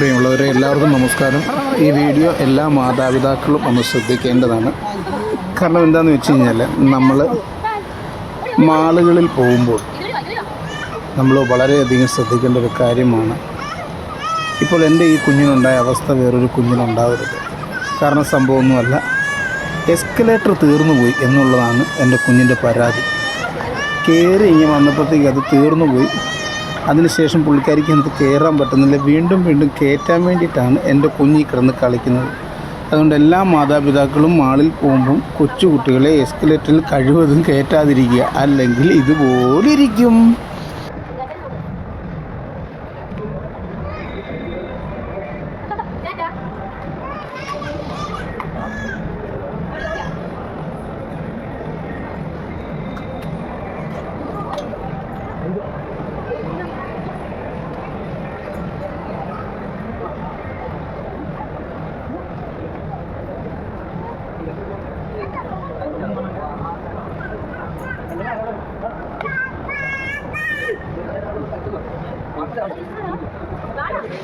പ്രിയമുള്ളവരെ എല്ലാവർക്കും നമസ്കാരം. ഈ വീഡിയോ എല്ലാ മാതാപിതാക്കളും ഒന്ന് ശ്രദ്ധിക്കേണ്ടതാണ്. കാരണം എന്താണെന്ന് വെച്ച് കഴിഞ്ഞാൽ നമ്മൾ മാളുകളിൽ പോകുമ്പോൾ നമ്മൾ വളരെയധികം ശ്രദ്ധിക്കേണ്ട ഒരു കാര്യമാണ്. ഇപ്പോൾ എന്റെ ഈ കുഞ്ഞിനുണ്ടായ അവസ്ഥ വേറൊരു കുഞ്ഞിനുണ്ടാവരുത്. കാരണം സംഭവമൊന്നുമല്ല എസ്കലേറ്റർ തീർന്നുപോയി എന്നുള്ളതാണ് എന്റെ കുഞ്ഞിന്റെ പരാതി. കയറി ഇങ്ങനെ വന്നപ്പോഴത്തേക്ക് അത് തീർന്നു പോയി അതിനുശേഷം പുള്ളിക്കാരിക്ക് എനിക്ക് കയറാൻ പറ്റുന്നില്ല. വീണ്ടും വീണ്ടും കയറ്റാൻ വേണ്ടിയിട്ടാണ് എന്റെ കുഞ്ഞി കിടന്ന് കളിക്കുന്നത്. അതുകൊണ്ട് എല്ലാ മാതാപിതാക്കളും മാളിൽ പോകുമ്പം കൊച്ചുകുട്ടികളെ എസ്കലേറ്ററിൽ കഴിവതും കയറ്റാതിരിക്കുക അല്ലെങ്കിൽ ഇതുപോലെ ഇരിക്കും Đồ đi.